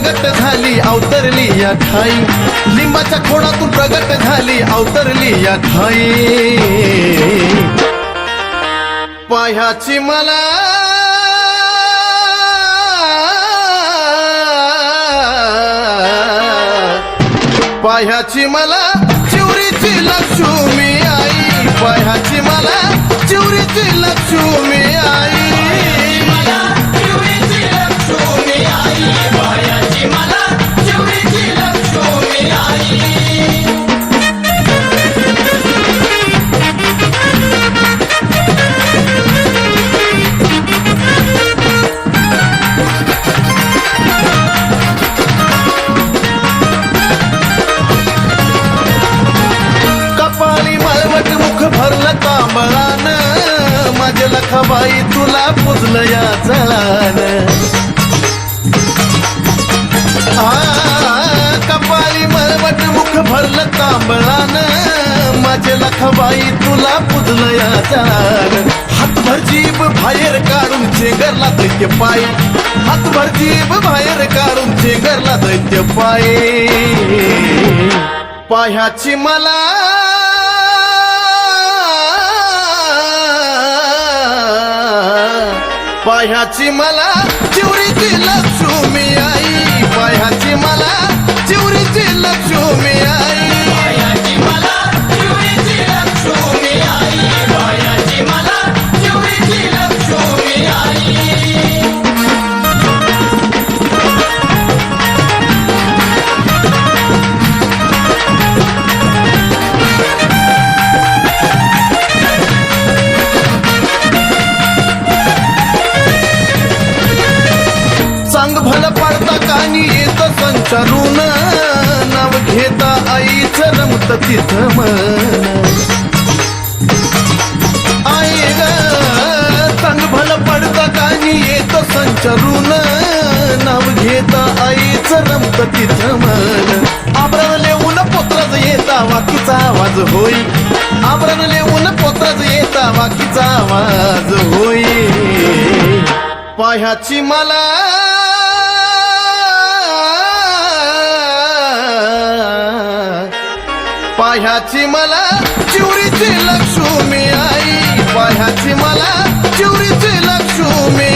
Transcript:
झाली अवतरली या ठाई. लिंबाच्या खोडातून प्रगट झाली अवतरली या ठाई. पायाची मला पायाची मला चिवरीची लक्ष्मी आई. पायाची मला चिवरीची लक्ष्मी आई. माझ्या लखाबाई तुला पुजलं या चळान कपाळी मरवट मुख भरलं तांबळान. माझे लखबाई तुला पुजलं या चळान हातभर जीभ बाहेर काढून चेगरला दैत्य पाय. हातभर जीभ बाहेर काढून चेगरला दैत्य पाय. पायाची मला पायाची मला चिवरीची लक्ष्मी सांग भल पडता कानी येत संचारून. नाव घेता आईच रमत तिथ मन. आई ग सांग भल पडता कानी येत संचारून. नाव घेता आईच रमत तिथ मन. आबरण लेऊन पोत्रज येता वाकीचा आवाज होई. आबरण लेऊन पोत्रज येता वाकीचा आवाज होई. पाह्याची मला पाह्याची मला चिवरीची लक्ष्मी आई पाह्याची मला चिवरीची लक्ष्मी